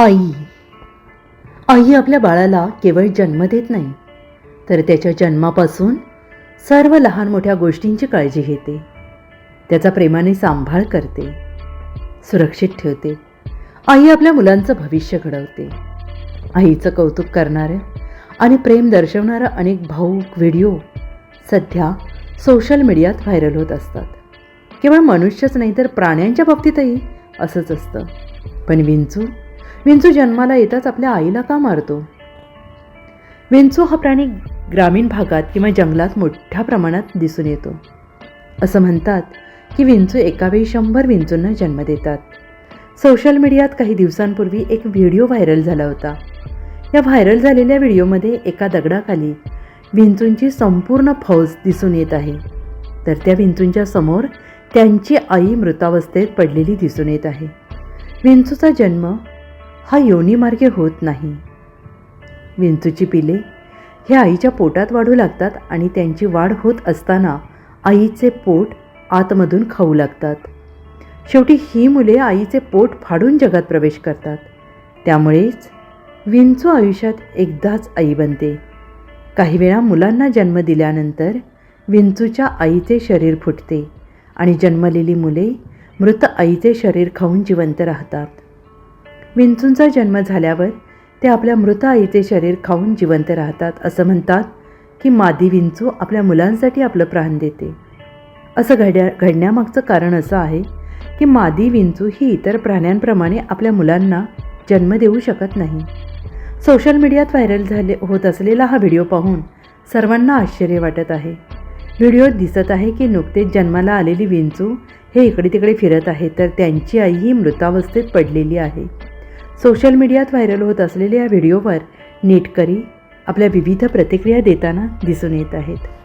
आई. आई आपल्या बाळाला केवळ जन्म देत नाही तर त्याच्या जन्मापासून सर्व लहान मोठ्या गोष्टींची काळजी घेते. त्याचा प्रेमाने सांभाळ करते सुरक्षित ठेवते. आई आपल्या मुलांचं भविष्य घडवते. आईचं कौतुक करणारं आणि प्रेम दर्शवणारा अनेक भाऊक व्हिडिओ सध्या सोशल मीडियात व्हायरल होत असतात. केवळ मनुष्यच नाही तर प्राण्यांच्या बाबतीतही असंच असतं. पण विंचू विंचू जन्माला येताच आपल्या आईला का मारतो? विंचू हा प्राणी ग्रामीण भागात किंवा जंगलात मोठ्या प्रमाणात दिसून येतो. असं म्हणतात की विंचू एकावेळी शंभर विंचूंना जन्म देतात. सोशल मीडियात काही दिवसांपूर्वी एक व्हिडिओ व्हायरल झाला होता. या व्हायरल झालेल्या व्हिडिओमध्ये एका दगडाखाली विंचूंची संपूर्ण फौज दिसून येत आहे. तर त्या विंचूंच्या समोर त्यांची आई मृतावस्थेत पडलेली दिसून येत आहे. विंचूचा जन्म हा योनीमार्गे होत नाही. विंचूची पिले हे आईच्या पोटात वाढू लागतात आणि त्यांची वाढ होत असताना आईचे पोट आतमधून खाऊ लागतात. शेवटी ही मुले आईचे पोट फाडून जगात प्रवेश करतात. त्यामुळेच विंचू आयुष्यात एकदाच आई बनते. काही वेळा मुलांना जन्म दिल्यानंतर विंचूच्या आईचे शरीर फुटते आणि जन्मलेली मुले मृत आईचे शरीर खाऊन जिवंत राहतात. विंचूंचा जन्म झाल्यावर ते आपल्या मृत आईचे शरीर खाऊन जिवंत राहतात असं म्हणतात की मादी विंचू आपल्या मुलांसाठी आपलं प्राण देते. असं घड्या घडण्यामागचं कारण असं आहे की मादी विंचू ही इतर प्राण्यांप्रमाणे आपल्या मुलांना जन्म देऊ शकत नाही. सोशल मीडियात व्हायरल झाले होत असलेला हा व्हिडिओ पाहून सर्वांना आश्चर्य वाटत आहे. व्हिडिओत दिसत आहे की नुकतेच जन्माला आलेली विंचू हे इकडे तिकडे फिरत आहे तर त्यांची आई ही मृतावस्थेत पडलेली आहे. सोशल मीडियात व्हायरल होत असलेल्या या व्हिडिओवर नेटकरी आपल्या विविध प्रतिक्रिया देताना दिसून येत आहेत.